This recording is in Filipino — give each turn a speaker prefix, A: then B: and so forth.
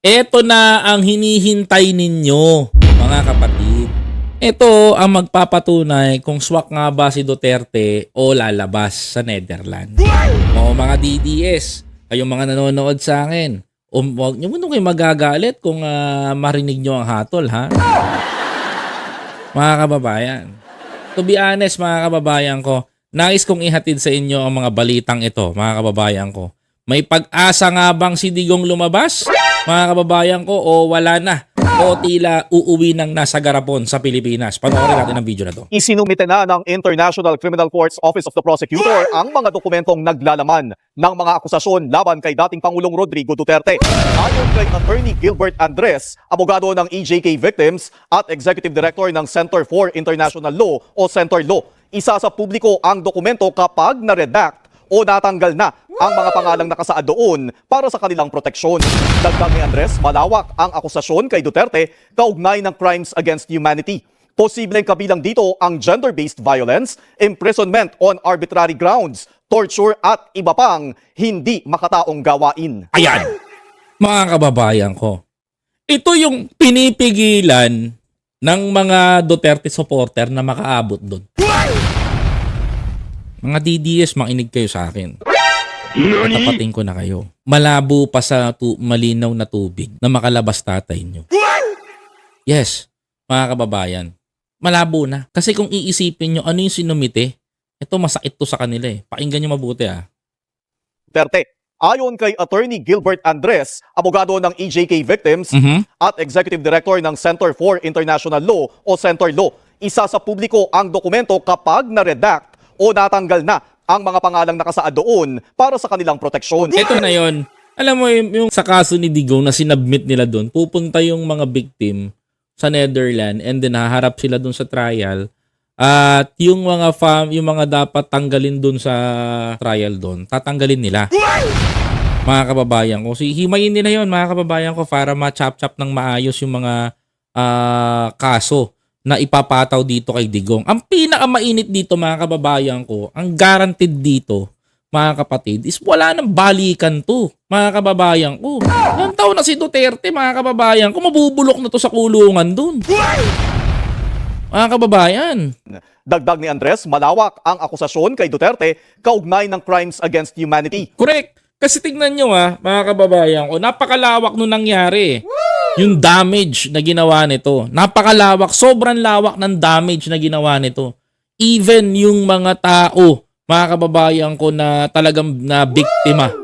A: Ito na ang hinihintay ninyo, mga kapatid. Ito ang magpapatunay kung swak nga ba si Duterte o lalabas sa Netherlands. O mga DDS, kayong mga nanonood sa akin, um, huwag nyo muna kayo magagalit kung ah, marinig nyo ang hatol, ha? Mga kababayan. To be honest, mga kababayan ko, nais kong ihatid sa inyo ang mga balitang ito, mga kababayan ko. May pag-asa nga bang si Digong lumabas, mga kababayan ko, o wala na? O tila uuwi ng nasa garapon sa Pilipinas? Panoorin natin ang video na to.
B: Isinumite na ng International Criminal Court's Office of the Prosecutor ang mga dokumentong naglalaman ng mga akusasyon laban kay dating Pangulong Rodrigo Duterte. Ayon kay Attorney Gilbert Andres, abogado ng EJK Victims at Executive Director ng Center for International Law o Center Law, isa sa publiko ang dokumento kapag na-redact o natanggal na ang mga pangalang nakasaad doon para sa kanilang proteksyon. Dagdag ni Andres, malawak ang akusasyon kay Duterte kaugnay ng crimes against humanity. Posibleng kabilang dito ang gender-based violence, imprisonment on arbitrary grounds, torture at iba pang hindi makataong gawain.
A: Ayan! Mga kababayan ko, ito yung pinipigilan ng mga Duterte supporter na makaabot doon. Mga DDS, makinig kayo sa akin. Tatapatin ko na kayo. Malabo pa sa tu- malinaw na tubig na makalabas tatay nyo. Yes, mga kababayan. Malabo na. Kasi kung iisipin nyo ano yung sinumite, ito masakit to sa kanila eh. Pakinggan nyo mabuti ah.
B: Duterte. Ayon kay Attorney Gilbert Andres, abogado ng EJK Victims
A: Mhm.
B: at Executive Director ng Center for International Law o Center Law, isa sa publiko ang dokumento kapag na-redact o natanggal na ang mga pangalang nakasaad doon para sa kanilang proteksyon.
A: Ito na yon. Alam mo yung, sa kaso ni Digong na sinubmit nila doon, pupunta yung mga victim sa Netherlands and then haharap sila doon sa trial. At yung mga fam, yung mga dapat tanggalin doon sa trial doon, tatanggalin nila. Mga kababayan ko. So, himayin nila yon mga kababayan ko para ma-chop-chop ng maayos yung mga ah, kaso na ipapataw dito kay Digong. Ang pinakamainit dito mga kababayan ko, ang guaranteed dito, mga kapatid, is wala nang balikan to, mga kababayan ko. Ilang taon na si Duterte, mga kababayan ko, mabubulok na to sa kulungan dun. Mga kababayan,
B: Dagdag ni Andres, malawak ang akusasyon kay Duterte kaugnay ng crimes against humanity.
A: correct. Kasi tignan nyo ha, mga kababayan ko, napakalawak nung nangyari. Yung damage na ginawa nito. Napakalawak, sobrang lawak ng damage na ginawa nito. Even yung mga tao, mga kababayan ko na talagang na biktima